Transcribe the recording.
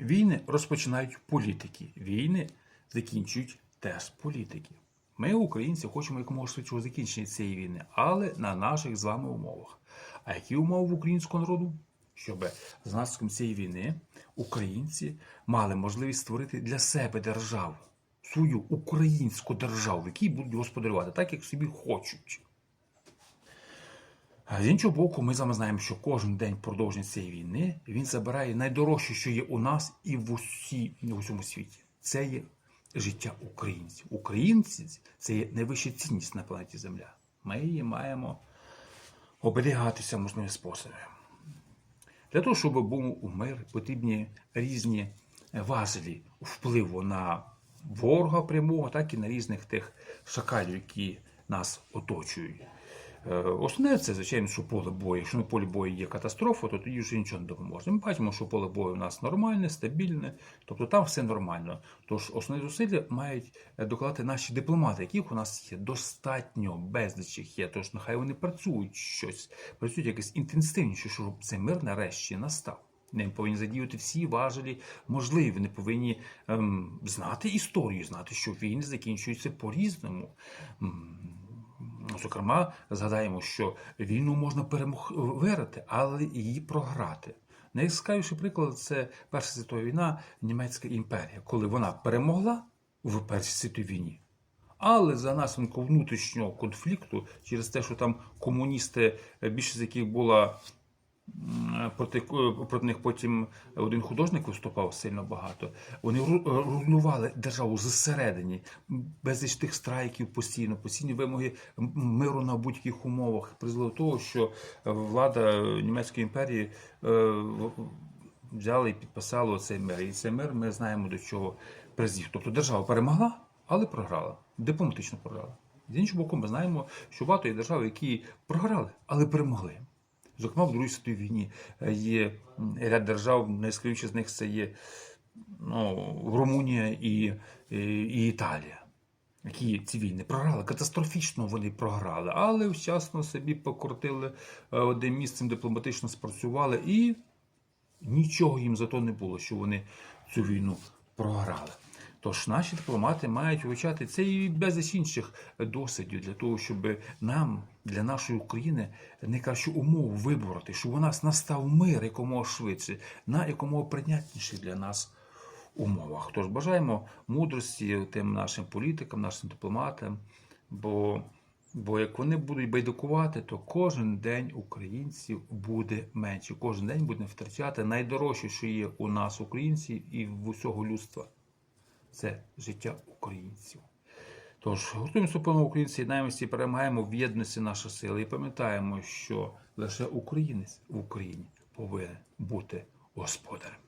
Війни розпочинають політики. Війни закінчують теж політики. Ми, українці, хочемо якомога швидшого закінчення цієї війни, але на наших з вами умовах. А які умови в українського народу? Щоб з наслідком цієї війни українці мали можливість створити для себе державу, свою українську державу, в якій будуть господарювати, так як собі хочуть. А з іншого боку, ми з вами знаємо, що кожен день продовження цієї війни він забирає найдорожче, що є у нас і в, усі, в усьому світі. Це є життя українців. Українці це є найвища цінність на планеті Земля. Ми її маємо оберігатися можливі способи. Для того, щоб був мир, потрібні різні важелі впливу на ворога прямого, так і на різних тих шакалів, які нас оточують. Е, Основне це, звичайно, що поле бою. Якщо на полі бою є катастрофа, то тоді вже нічого не допоможе. Ми бачимо, що поле бою у нас нормальне, стабільне, тобто там все нормально. Тож основні зусилля мають е, докладати наші дипломати, яких у нас є достатньо, безліч їх є. Тож нехай вони працюють щось, працюють якось інтенсивніше, щоб цей мир нарешті настав. Ним повинні задіяти всі важелі можливі. Вони повинні ем, знати історію, знати, що війни закінчуються по-різному. Зокрема, згадаємо, що війну можна перемогти, але її програти. Найскравіший приклад це Перша світова війна, Німецька імперія, коли вона перемогла в Першій світовій війні. Але за наслідком внутрішнього конфлікту, через те, що там комуністи, більшість з яких була проти, проти них потім один художник виступав сильно багато. Вони ру- руйнували державу зсередині, безліч тих страйків постійно, постійні вимоги миру на будь-яких умовах призвело до того, що влада Німецької імперії е, взяла і підписала цей мир. І цей мир ми знаємо до чого призвів. Тобто держава перемогла, але програла. Дипломатично програла. З іншого боку, ми знаємо, що багато є держав, які програли, але перемогли. Зокрема, в Другій світовій війні е, є ряд держав, найскравіше з них це є ну, Румунія і, і, і Італія, які ці війни програли. Катастрофічно вони програли, але вчасно собі покрутили е, одним місцем, дипломатично спрацювали, і нічого їм за то не було, що вони цю війну програли. Тож наші дипломати мають вивчати це і безліч інших досвідів для того, щоб нам, для нашої України, найкращу умову вибороти, щоб у нас настав мир якомога швидше, на якомога прийнятніших для нас умовах. Тож бажаємо мудрості тим нашим політикам, нашим дипломатам, бо, бо як вони будуть байдикувати, то кожен день українців буде менше. Кожен день будемо втрачати найдорожче, що є у нас, українців, і в усього людства це життя українців. Тож гуртуємо супину українці, єднаємося і перемагаємо в єдності наші сили. І пам'ятаємо, що лише українець в Україні повинен бути господарем.